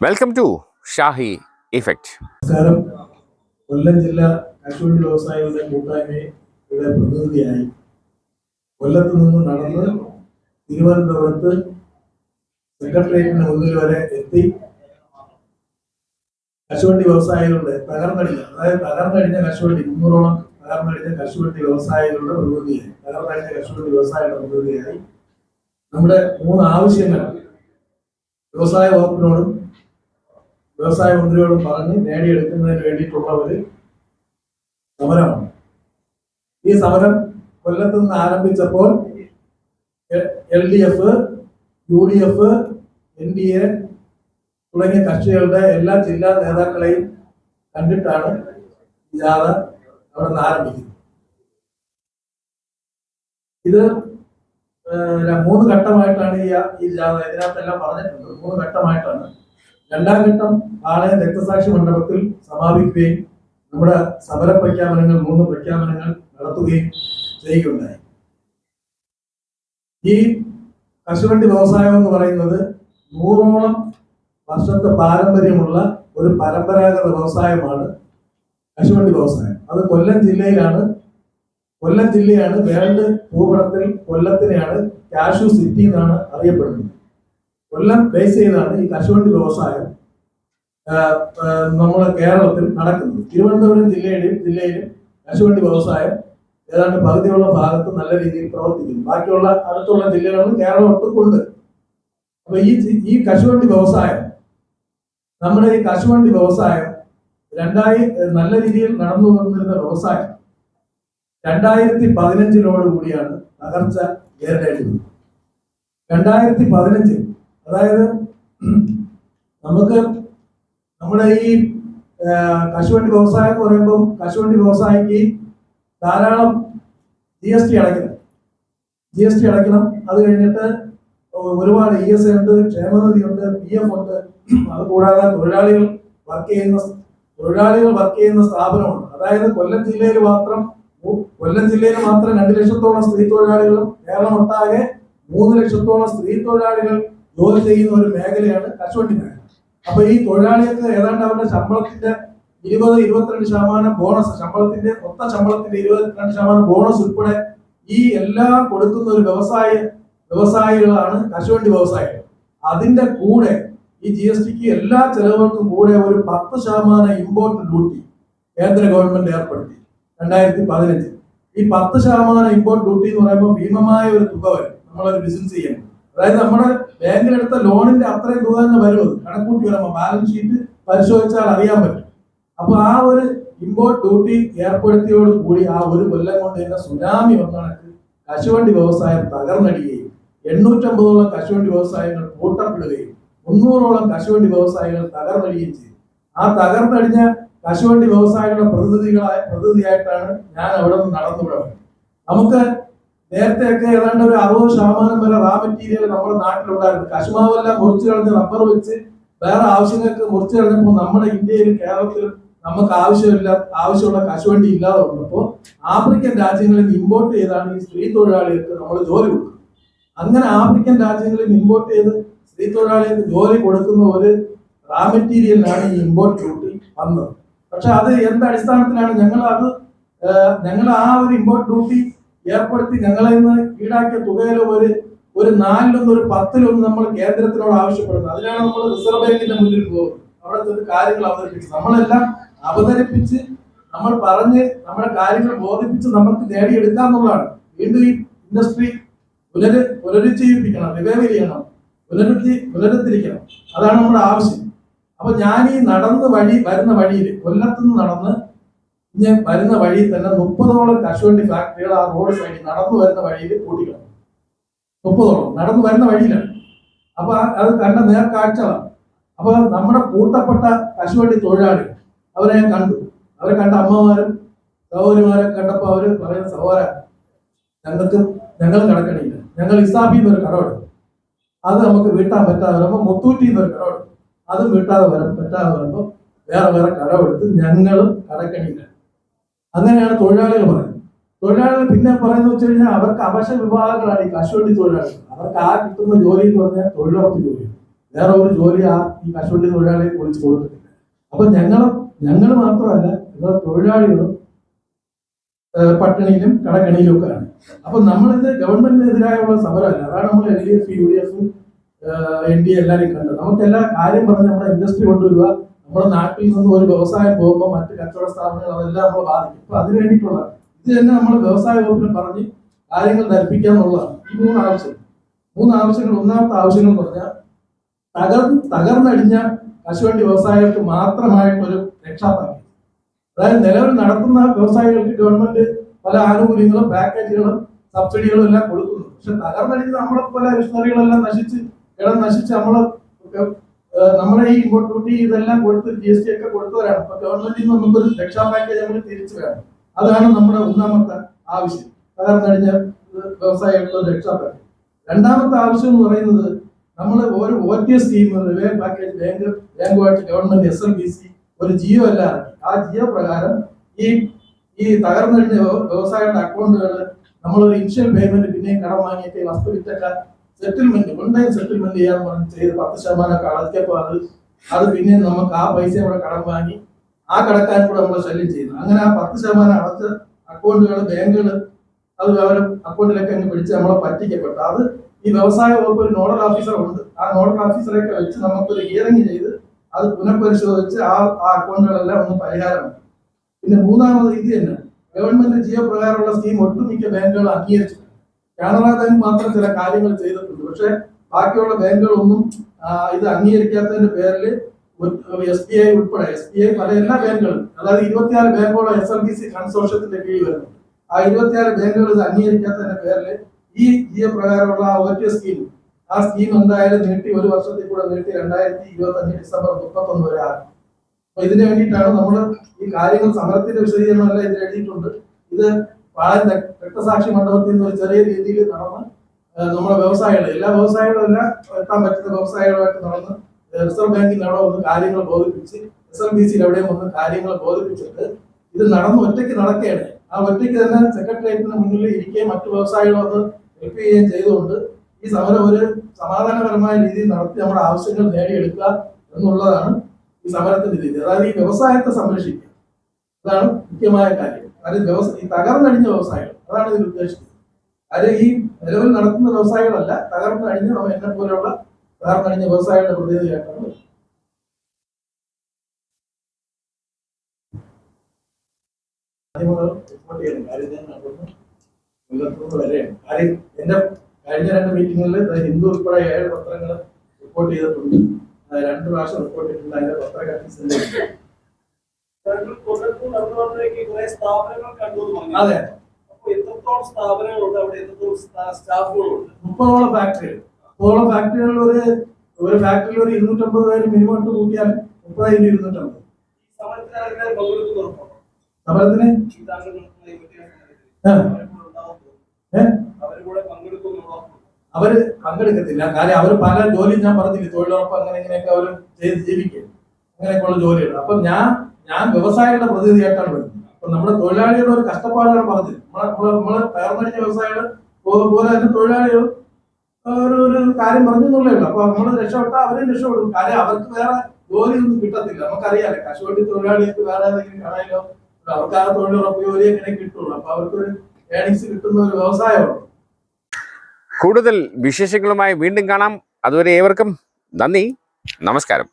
Welcome to Shahi effect നമസ്കാരം. കൊല്ലം ജില്ലാ കശുവണ്ടി വ്യവസായികളുടെ കൂട്ടായ്മയുടെ പ്രതിനിധിയായി. കൊല്ലത്ത് നിന്ന് നടന്ന് തിരുവനന്തപുരത്ത് സെക്രട്ടേറിയറ്റിന് മുന്നിൽ വരെ എത്തി. കശുവണ്ടി വ്യവസായികളുടെ തകർന്നടിഞ്ഞ അതായത് തകർന്നടിഞ്ഞ കശുവണ്ടി മുന്നൂറോളം തകർന്നടിഞ്ഞ കശുവണ്ടി വ്യവസായികളുടെ പ്രതിനിധിയായി. തകർന്നടിഞ്ഞ കശുവണ്ടി വ്യവസായികളുടെ പ്രതിനിധിയായി. നമ്മുടെ മൂന്ന് ആവശ്യങ്ങൾ വ്യവസായ വകുപ്പിനോടും വ്യവസായ മന്ത്രിയോടും പറഞ്ഞ് നേടിയെടുക്കുന്നതിന് വേണ്ടിയിട്ടുള്ള ഒരു സമരമാണ്. ഈ സമരം കൊല്ലത്ത് നിന്ന് ആരംഭിച്ചപ്പോൾ L D F U D F N D A തുടങ്ങിയ കക്ഷികളുടെ എല്ലാ ജില്ലാ നേതാക്കളെയും കണ്ടിട്ടാണ് ജാഥ അവിടെ നിന്ന് ആരംഭിക്കുന്നത്. ഇത് മൂന്ന് ഘട്ടമായിട്ടാണ് ഈ ജാഥ ഇതിനകത്തെല്ലാം പറഞ്ഞിട്ടുള്ളത് മൂന്ന് ഘട്ടമായിട്ടാണ് രണ്ടാം ഘട്ടം നാളെ രക്തസാക്ഷി മണ്ഡപത്തിൽ സമാപിക്കുകയും നമ്മുടെ സമര പ്രഖ്യാപനങ്ങൾ മൂന്ന് പ്രഖ്യാപനങ്ങൾ നടത്തുകയും ചെയ്യുകയുണ്ടായി. ഈ കശുവണ്ടി വ്യവസായം എന്ന് പറയുന്നത് നൂറോളം വർഷത്തെ പാരമ്പര്യമുള്ള ഒരു പരമ്പരാഗത വ്യവസായമാണ് കശുവണ്ടി വ്യവസായം. അത് കൊല്ലം ജില്ലയിലാണ്. കൊല്ലം ജില്ലയാണ് വേൾഡ് ഭൂപടത്തിൽ കൊല്ലത്തിനെയാണ് കാഷു സിറ്റി എന്നാണ് അറിയപ്പെടുന്നത്. കൊല്ലം ബേസ് ചെയ്താണ് ഈ കശുവണ്ടി വ്യവസായം. നമ്മുടെ കേരളത്തിൽ നടക്കുന്നത്. തിരുവനന്തപുരം ജില്ലയിലും ജില്ലയിലും കശുവണ്ടി വ്യവസായം ഏതാണ്ട് പകുതിയുള്ള ഭാഗത്ത് നല്ല രീതിയിൽ പ്രവർത്തിക്കുന്നു. ബാക്കിയുള്ള അടുത്തുള്ള ജില്ലകളിൽ കേരളം ഒട്ടുക്കുണ്ട് അപ്പൊ ഈ ഈ കശുവണ്ടി വ്യവസായം നമ്മുടെ ഈ കശുവണ്ടി വ്യവസായം രണ്ടായി നല്ല രീതിയിൽ നടന്നു വന്നിരുന്ന വ്യവസായം രണ്ടായിരത്തി പതിനഞ്ചിനോടുകൂടിയാണ് തകർച്ച നേരിടേണ്ടി വന്നത്. രണ്ടായിരത്തി പതിനഞ്ചിൽ അതായത് നമുക്ക് നമ്മുടെ ഈ കശുവണ്ടി വ്യവസായം എന്ന് പറയുമ്പോൾ കശുവണ്ടി വ്യവസായിക്ക് ധാരാളം ജി എസ് ടി അടയ്ക്കണം. ജി എസ് ടി അടയ്ക്കണം. അത് കഴിഞ്ഞിട്ട് ഒരുപാട് ഇ എസ് ഉണ്ട് ക്ഷേമനിധി ഉണ്ട് പി എഫ് ഉണ്ട്. അത് കൂടാതെ തൊഴിലാളികൾ വർക്ക് ചെയ്യുന്ന തൊഴിലാളികൾ വർക്ക് ചെയ്യുന്ന സ്ഥാപനമുണ്ട്. അതായത് കൊല്ലം ജില്ലയിൽ മാത്രം കൊല്ലം ജില്ലയിൽ മാത്രം രണ്ട് ലക്ഷത്തോളം സ്ത്രീ തൊഴിലാളികളും കേരളം ഒട്ടാകെ മൂന്ന് ലക്ഷത്തോളം സ്ത്രീ തൊഴിലാളികൾ ജോലി ചെയ്യുന്ന ഒരു മേഖലയാണ് കശുവണ്ടി മേഖല അപ്പൊ ഈ തൊഴിലാളികൾക്ക് ഏതാണ്ട് അവരുടെ ശമ്പളത്തിന്റെ ഇരുപത് ഇരുപത്തിരണ്ട് ശതമാനം ബോണസ് ശമ്പളത്തിന്റെ മൊത്തം ശമ്പളത്തിന്റെ ഇരുപത്തിരണ്ട് ശതമാനം ബോണസ് ഉൾപ്പെടെ ഈ എല്ലാം കൊടുക്കുന്ന ഒരു വ്യവസായ വ്യവസായികളാണ് കശുവണ്ടി വ്യവസായികൾ. അതിന്റെ കൂടെ ഈ ജി എസ് ടിക്ക് എല്ലാ ചെലവുകൾക്കും കൂടെ ഒരു പത്ത് ശതമാനം ഇമ്പോർട്ട് ഡ്യൂട്ടി കേന്ദ്ര ഗവൺമെന്റ് ഏർപ്പെടുത്തി രണ്ടായിരത്തി പതിനഞ്ചിൽ ഈ പത്ത് ശതമാനം ഇമ്പോർട്ട് ഡ്യൂട്ടി എന്ന് പറയുമ്പോൾ ഭീമമായ ഒരു തുക വരും. നമ്മളൊരു ബിസിനസ് ചെയ്യുമ്പോൾ അതായത് നമ്മുടെ ബാങ്കിൽ എടുത്ത ലോണിന്റെ അത്രയും തുക തന്നെ വരും കണക്കൂട്ടി വരുമ്പോൾ ബാലൻസ് ഷീറ്റ് പരിശോധിച്ചാൽ അറിയാൻ പറ്റും. അപ്പൊ ആ ഒരു ഇമ്പോർട്ട് ഡ്യൂട്ടി ഏർപ്പെടുത്തിയോട് കൂടി ആ ഒരു കൊല്ലം കൊണ്ട് തന്നെ സുനാമി വന്ന കശുവണ്ടി വ്യവസായം തകർന്നടിയുകയും എണ്ണൂറ്റമ്പതോളം കശുവണ്ടി വ്യവസായങ്ങൾ പൂട്ടപ്പെടുകയും മുന്നൂറോളം കശുവണ്ടി വ്യവസായികൾ തകർന്നടിയുകയും ചെയ്തു. ആ തകർന്നടിഞ്ഞ കശുവണ്ടി വ്യവസായികളുടെ പ്രതിനിധികളായ പ്രതിനിധിയായിട്ടാണ് ഞാൻ അവിടെ നിന്ന് നടന്നു നമുക്ക് നേരത്തെയൊക്കെ ഏതാണ്ട് ഒരു അറുപത് ശതമാനം വരെ റാ മെറ്റീരിയൽ നമ്മുടെ നാട്ടിലുണ്ടായിരുന്നു. കശുമാവെല്ലാം മുറിച്ചു കളഞ്ഞ് റബ്ബർ വെച്ച് വേറെ ആവശ്യങ്ങൾക്ക് മുറിച്ചു കളഞ്ഞപ്പോൾ നമ്മുടെ ഇന്ത്യയിൽ കേരളത്തിൽ നമുക്ക് ആവശ്യമില്ല ആവശ്യമുള്ള കശുവണ്ടി ഇല്ലാതെ വന്നപ്പോൾ ആഫ്രിക്കൻ രാജ്യങ്ങളിൽ നിന്ന് ഇമ്പോർട്ട് ചെയ്താണ് ഈ സ്ത്രീ തൊഴിലാളികൾക്ക് നമ്മൾ ജോലി കൊടുക്കുന്നത്. അങ്ങനെ ആഫ്രിക്കൻ രാജ്യങ്ങളിൽ നിന്ന് ഇമ്പോർട്ട് ചെയ്ത് സ്ത്രീ തൊഴിലാളികൾക്ക് ജോലി കൊടുക്കുന്ന ഒരു റാ മെറ്റീരിയലിനാണ് ഈ ഇമ്പോർട്ട് ഡ്യൂട്ടി വന്നത്. പക്ഷെ അത് എന്ത് അടിസ്ഥാനത്തിലാണ്? ഞങ്ങൾ അത് ഞങ്ങൾ ആ ഒരു ഇമ്പോർട്ട് ഡ്യൂട്ടി ഏർപ്പെടുത്തി ഞങ്ങളെ നിന്ന് ഈടാക്കിയ തുകയിൽ ഒരു ഒരു നാലിലൊന്ന് ഒരു പത്തിലൊന്നും നമ്മൾ കേന്ദ്രത്തിനോട് ആവശ്യപ്പെടുന്നത് അതിനാണ് നമ്മൾ റിസർവ് ബാങ്കിന്റെ മുന്നിൽ പോകുന്നത്. അവിടെ ചെന്ന് കാര്യങ്ങൾ അവതരിപ്പിച്ച്. നമ്മളെല്ലാം അവതരിപ്പിച്ച് നമ്മൾ പറഞ്ഞ് നമ്മുടെ കാര്യങ്ങൾ ബോധിപ്പിച്ച് നമുക്ക് നേടിയെടുക്കാന്നുള്ളതാണ് വീണ്ടും ഈ ഇൻഡസ്ട്രി പുനര് പുനരുജ്ജീവിപ്പിക്കണം റിവൈവ് ചെയ്യണം പുനരുദ്ധി പുനരുദ്ധരിക്കണം. അതാണ് നമ്മുടെ ആവശ്യം. അപ്പൊ ഞാൻ ഈ നടന്ന് വഴി വരുന്ന വഴിയിൽ കൊല്ലത്തുനിന്ന് നടന്ന് ഞാൻ വരുന്ന വഴിയിൽ തന്നെ മുപ്പതോളം കശുവണ്ടി ഫാക്ടറികൾ ആ റോഡ് സൈഡിൽ നടന്നു വരുന്ന വഴിയിൽ കൂട്ടിക്കണം മുപ്പതോളം. നടന്നു വരുന്ന വഴിയിലാണ് അപ്പൊ അത് കണ്ട നേർക്കാഴ്ചകളാണ് അപ്പൊ നമ്മുടെ കൂട്ടപ്പെട്ട കശുവണ്ടി തൊഴിലാളികൾ അവരെ ഞാൻ കണ്ടു. അവരെ കണ്ട അമ്മമാരും സഹോദരിമാരെ കണ്ടപ്പോ അവർ പറയുന്ന സഹോദര ഞങ്ങൾക്ക് ഞങ്ങൾ കടക്കണില്ല ഞങ്ങൾ ഇസാബി എന്നൊരു കടമെടുത്തു. അത് നമുക്ക് വീട്ടാൻ പറ്റാതെ വരുമ്പോൾ മുത്തൂറ്റി എന്നൊരു കടമെടുത്തു. അതും വീട്ടാതെ വരും പറ്റാതെ വരുമ്പോൾ വേറെ വേറെ കടമെടുത്ത് ഞങ്ങളും കടക്കണില്ല അങ്ങനെയാണ് തൊഴിലാളികൾ പറയുന്നത്. തൊഴിലാളികൾ പിന്നെ പറയുന്നത് വെച്ച് കഴിഞ്ഞാൽ അവർക്ക് അവശ വിഭാഗങ്ങളാണ് ഈ കശുവണ്ടി തൊഴിലാളികൾ. അവർക്ക് ആ കിട്ടുന്ന ജോലി എന്ന് പറഞ്ഞാൽ തൊഴിലുറപ്പ് ജോലി വേറെ ഒരു ജോലി ആ ഈ കശുവണ്ടി തൊഴിലാളിയെ കുറിച്ച് കൊടുത്തിട്ടില്ല. അപ്പൊ ഞങ്ങളും ഞങ്ങൾ മാത്രമല്ല ഇവിടെ തൊഴിലാളികളും പട്ടിണിയിലും കടകണിയിലും ഒക്കെ ആണ് അപ്പൊ നമ്മളിത് ഗവൺമെന്റിനെതിരായുള്ള സമരമല്ല. അതാണ് നമ്മൾ L D F U D F N D എല്ലാവരും കണ്ടത്. നമുക്ക് എല്ലാ കാര്യം പറഞ്ഞ് നമ്മുടെ ഇൻഡസ്ട്രി കൊണ്ടുവരിക. നമ്മുടെ നാട്ടിൽ നിന്ന് ഒരു വ്യവസായം പോകുമ്പോൾ മറ്റു കച്ചവട സ്ഥാപനങ്ങൾ അതെല്ലാം നമ്മൾ ബാധിക്കും. അപ്പൊ അതിന് വേണ്ടിയിട്ടുള്ള ഇത് തന്നെ നമ്മൾ വ്യവസായ വകുപ്പിന് പറഞ്ഞ് കാര്യങ്ങൾ ധരിപ്പിക്കുക എന്നുള്ളതാണ് ഈ മൂന്ന് ആവശ്യം മൂന്ന് ആവശ്യങ്ങൾ. ഒന്നാമത്തെ ആവശ്യങ്ങൾ എന്ന് പറഞ്ഞാൽ തകർ തകർന്നടിഞ്ഞ കശുവണ്ടി വ്യവസായികൾക്ക് മാത്രമായിട്ടൊരു പദ്ധതി. അതായത് നിലവിൽ നടത്തുന്ന വ്യവസായികൾക്ക് ഗവൺമെന്റ് പല ആനുകൂല്യങ്ങളും പാക്കേജുകളും സബ്സിഡികളും എല്ലാം കൊടുക്കുന്നു പക്ഷെ തകർന്നടിഞ്ഞ് നമ്മളെ പോലെ മിഷണറികളെല്ലാം നശിച്ച് ഇടം നശിച്ച് നമ്മളെ ഏഹ് നമ്മുടെ ഈ ഇമ്പോർട്ട് ഡ്യൂട്ടി ഇതെല്ലാം കൊടുത്ത് ജി എസ് ടി ഒക്കെ കൊടുത്തവരാണ്. അപ്പൊ ഗവൺമെന്റിൽ നിന്ന് നമുക്കൊരു രക്ഷാ പാക്കേജ് നമുക്ക് തിരിച്ചു വേണം. അതാണ് നമ്മുടെ ഒന്നാമത്തെ ആവശ്യം. തകർന്നടിഞ്ഞ കഴിഞ്ഞാൽ ഒരു രക്ഷാ പാക്കേജ് രണ്ടാമത്തെ ആവശ്യം എന്ന് പറയുന്നത് നമ്മൾ ഒരു ഒ ടി എസ് സ്കീം റിവേ package bank ബാങ്കുമായിട്ട് government S L B C ഒരു ജിയോ ഇറക്കി. ആ ജിയോ പ്രകാരം ഈ ഈ തകർന്നു കഴിഞ്ഞ വ്യവസായിയുടെ അക്കൗണ്ടുകൾ നമ്മളൊരു ഇനിഷ്യൽ പേയ്മെന്റ് പിന്നെയും കടം വാങ്ങിയിട്ട് വസ്തു വിറ്റൊക്കെ സെറ്റിൽമെന്റ് ഓൺലൈൻ സെറ്റിൽമെന്റ് ചെയ്യാൻ പറഞ്ഞ് ചെയ്ത് പത്ത് ശതമാനമൊക്കെ അടച്ചപ്പോൾ അത് അത് പിന്നെ നമുക്ക് ആ പൈസ ഇവിടെ കടം വാങ്ങി ആ കടക്കാരൻ കൂടെ നമ്മൾ ശല്യം ചെയ്യുന്നു. അങ്ങനെ ആ പത്ത് ശതമാനം അടച്ച അക്കൗണ്ടുകൾ ബാങ്കുകൾ അത് അവർ അക്കൗണ്ടിലൊക്കെ അങ്ങ് പിടിച്ച് നമ്മളെ പറ്റിക്കപ്പെട്ടു. അത് ഈ വ്യവസായ വകുപ്പ് ഒരു നോഡൽ ഓഫീസർ ഉണ്ട്. ആ നോഡൽ ഓഫീസറൊക്കെ വെച്ച് നമുക്കൊരു ഹിയറിംഗ് ചെയ്ത് അത് പുനഃപരിശോധിച്ച് ആ ആ അക്കൗണ്ടുകളെല്ലാം ഒന്ന് പരിഹാരമാണ് പിന്നെ മൂന്നാമത് ഇത് തന്നെ. ഗവൺമെന്റ് ജിയോ പ്രകാരമുള്ള സ്കീം ഒട്ടുമിക്ക ബാങ്കുകൾ അംഗീകരിച്ചു കാനറ ബാങ്ക് മാത്രം ചില കാര്യങ്ങൾ ചെയ്തിട്ടുണ്ട്. പക്ഷെ ബാക്കിയുള്ള ബാങ്കുകളൊന്നും ഇത് അംഗീകരിക്കാത്തതിന്റെ പേരിൽ എസ് ബി ഐ ഉൾപ്പെടെ എസ് ബി ഐ പല എല്ലാ ബാങ്കുകളും അതായത് ഇരുപത്തിയാറ് ബാങ്കുകളും എസ് എൽ ബി സി കൺസോർഷ്യത്തിന്റെ കീഴിൽ വരുന്നു ആ ഇരുപത്തിയാറ് ബാങ്കുകൾ ഇത് അംഗീകരിക്കാത്തതിന്റെ പേരിൽ ഈ ജിയോ പ്രകാരമുള്ള ആ ഒറ്റ സ്കീം ആ സ്കീം എന്തായാലും നീട്ടി ഒരു വർഷത്തിൽ കൂടെ നീട്ടി രണ്ടായിരത്തി ഇരുപത്തി അഞ്ച് ഡിസംബർ മുപ്പത്തൊന്ന് വരെ ആകും അപ്പൊ ഇതിനു വേണ്ടിയിട്ടാണ് നമ്മൾ ഈ കാര്യങ്ങൾ സമരത്തിന്റെ വിശദീകരണം എല്ലാം ഇതിൽ എഴുതിയിട്ടുണ്ട്. ഇത് രക്ത- രക്തസാക്ഷി മണ്ഡപത്തിൽ നിന്ന് ഒരു ചെറിയ രീതിയിൽ നടന്ന് നമ്മുടെ വ്യവസായികൾ എല്ലാ വ്യവസായികളും എല്ലാം എത്താൻ പറ്റുന്ന വ്യവസായികളുമായിട്ട് നടന്ന് റിസർവ് ബാങ്കിൽ അവിടെ വന്ന് കാര്യങ്ങൾ ബോധിപ്പിച്ച് എസ് എൽ ബി സിയിൽ എവിടെയും വന്ന് കാര്യങ്ങൾ ബോധിപ്പിച്ചിട്ട് ഇത് നടന്ന് ഒറ്റയ്ക്ക് നടക്കുകയാണ്. ആ ഒറ്റയ്ക്ക് തന്നെ സെക്രട്ടേറിയറ്റിന് മുന്നിൽ ഇരിക്കുകയും മറ്റു വ്യവസായികൾ വന്ന് ഹെൽപ്പ് ചെയ്യുകയും ചെയ്തുകൊണ്ട് ഈ സമരം ഒരു സമാധാനപരമായ രീതിയിൽ നടത്തി നമ്മുടെ ആവശ്യങ്ങൾ നേടിയെടുക്കുക എന്നുള്ളതാണ് ഈ സമരത്തിന്റെ രീതി. അതായത് ഈ വ്യവസായത്തെ സംരക്ഷിക്കുക. അതാണ് മുഖ്യമായ കാര്യം. കാര്യം വ്യവസായ ഈ തകർന്നടിഞ്ഞ വ്യവസായം അതാണ് ഇതിൽ ഉദ്ദേശിക്കുന്നത്. കാര്യം ഈ നിലവിൽ നടത്തുന്ന വ്യവസായികളല്ല തകർന്നടിഞ്ഞ എന്നെ പോലെയുള്ള തകർന്നടിഞ്ഞ വ്യവസായികളുടെ പ്രതിനിധിയായിട്ടാണ് എന്റെ കഴിഞ്ഞ രണ്ട് മീറ്റിങ്ങുകളിൽ ഹിന്ദു ഉൾപ്പെടെ ഏഴ് പത്രങ്ങൾ റിപ്പോർട്ട് ചെയ്തിട്ടുണ്ട്. രണ്ട് പ്രാവശ്യം റിപ്പോർട്ട് ചെയ്തിട്ടുണ്ട്. അതിന്റെ പത്ര കട്ടീസിന്റെ അതെ. മുപ്പതോളം ഫാക്ടറികൾ മുപ്പതോളം ഫാക്ടറികളിൽ ഒരു ഒരു ഫാക്ടറിയിൽ ഒരു ഇരുന്നൂറ്റമ്പത് പേര് മിനിമം ഇട്ട് കൂട്ടിയാൽ മുപ്പതായിരം ഇരുന്നൂറ്റമ്പത്? സമരത്തിന് അവരും പങ്കെടുക്കത്തില്ല. കാര്യം അവർ പല ജോലി ഞാൻ പറഞ്ഞില്ലേ തൊഴിലുറപ്പ് അങ്ങനെ ഇങ്ങനെയൊക്കെ അവർ ചെയ്ത് ജീവിക്കും അങ്ങനെയൊക്കെയുള്ള ജോലികൾ അപ്പൊ ഞാൻ ഞാൻ വ്യവസായികളുടെ പ്രതിനിധിയായിട്ടാണ് വരുന്നത്. അപ്പൊ നമ്മുടെ തൊഴിലാളികളുടെ ഒരു കഷ്ടപ്പാടാണ് പറഞ്ഞത്. നമ്മളെ നമ്മളെ തകർന്നടിഞ്ഞ വ്യവസായികൾ പോലെ തന്നെ തൊഴിലാളികൾ ഒരു ഒരു കാര്യം പറഞ്ഞു എന്നുള്ളേ ഉള്ളൂ. അപ്പൊ നമ്മൾ രക്ഷപ്പെട്ടാൽ അവരെയും രക്ഷപ്പെടും. കാര്യം അവർക്ക് വേറെ ജോലിയൊന്നും കിട്ടത്തില്ല. നമുക്കറിയാലോ കശുവണ്ടി തൊഴിലാളികൾക്ക് വേറെ ഏതെങ്കിലും കാണാനോ അവർക്ക് ആ തൊഴിലുറപ്പ് ജോലി എങ്ങനെ കിട്ടുള്ളൂ. അപ്പൊ അവർക്കൊരു ഏണിങ്സ് കിട്ടുന്ന ഒരു വ്യവസായമാണ്. കൂടുതൽ വിശേഷങ്ങളുമായി വീണ്ടും കാണാം. അതുവരെ ഏവർക്കും നന്ദി. നമസ്കാരം.